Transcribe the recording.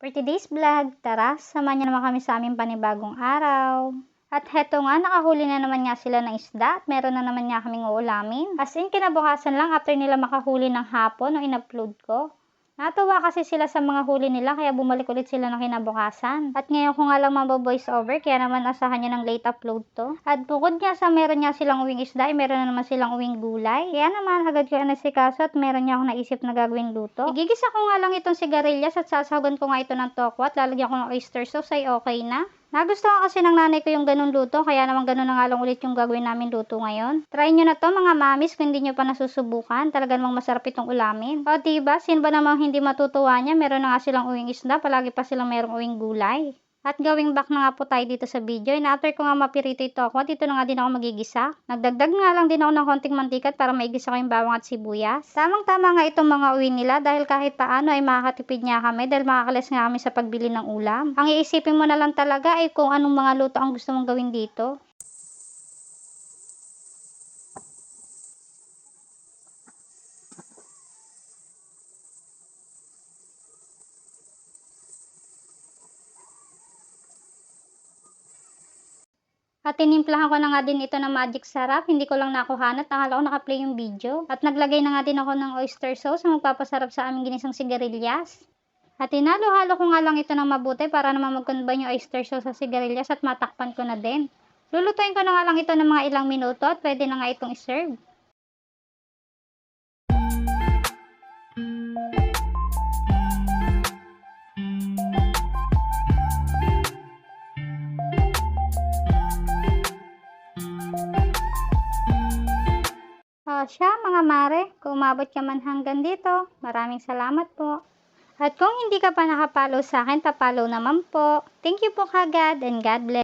For today's vlog, tara, samahan niyo naman kami sa aming panibagong araw. At heto nga, nakahuli na naman nga sila ng isda at meron na naman nga kaming uulamin. As in, kinabukasan lang after nila makahuli ng hapon nung in-upload ko. Natuwa kasi sila sa mga huli nila kaya bumalik ulit sila ng kinabukasan. At ngayon ko nga lang mababoice over kaya naman asahan nyo ng late upload to. At bukod nga sa meron nga silang uwing isda, ay meron na naman silang uwing gulay. Kaya naman agad ko nasikaso at meron niya akong naisip na gagawing luto. Igigisa ko nga lang itong sigarilyas at sasagon ko nga ito ng tokwa at lalagyan ko ng oyster sauce ay okay na. Nagustuhan kasi ng nanay ko yung ganun luto, kaya naman ganun na nga lang ulit yung gagawin namin luto ngayon. Try nyo na to mga mamis kung hindi nyo pa nasusubukan. Talaga namang masarap itong ulamin. O diba, sino ba namang hindi matutuwa niya? Meron na nga silang uwing isda, palagi pa silang merong uwing gulay. At gawing back na nga po tayo dito sa video. And after ko nga mapirito ito ako, dito na nga din ako magigisa. Nagdagdag nga lang din ako ng konting mantika para maigisa ko yung bawang at sibuyas. Tamang-tama nga itong mga uwi nila dahil kahit paano ay makakatipid niya kami dahil makakalas nga kami sa pagbili ng ulam. Ang iisipin mo na lang talaga ay kung anong mga luto ang gusto mong gawin dito. At tinimplahan ko na nga din ito ng magic sarap. Hindi ko lang nakuhanat. Akala ko nakaplay yung video. At naglagay na nga din ako ng oyster sauce na magpapasarap sa aming ginisang sigarilyas. At inalo-halo ko nga lang ito ng mabuti para naman mag-combine yung oyster sauce sa sigarilyas at matakpan ko na din. Lulutuin ko na nga lang ito ng mga ilang minuto at pwede na nga itong iserve. Siya mga mare, kung umabot ka man hanggang dito, maraming salamat po. At kung hindi ka pa nakapalo sa akin, tapalo naman po. Thank you po kagad and God bless.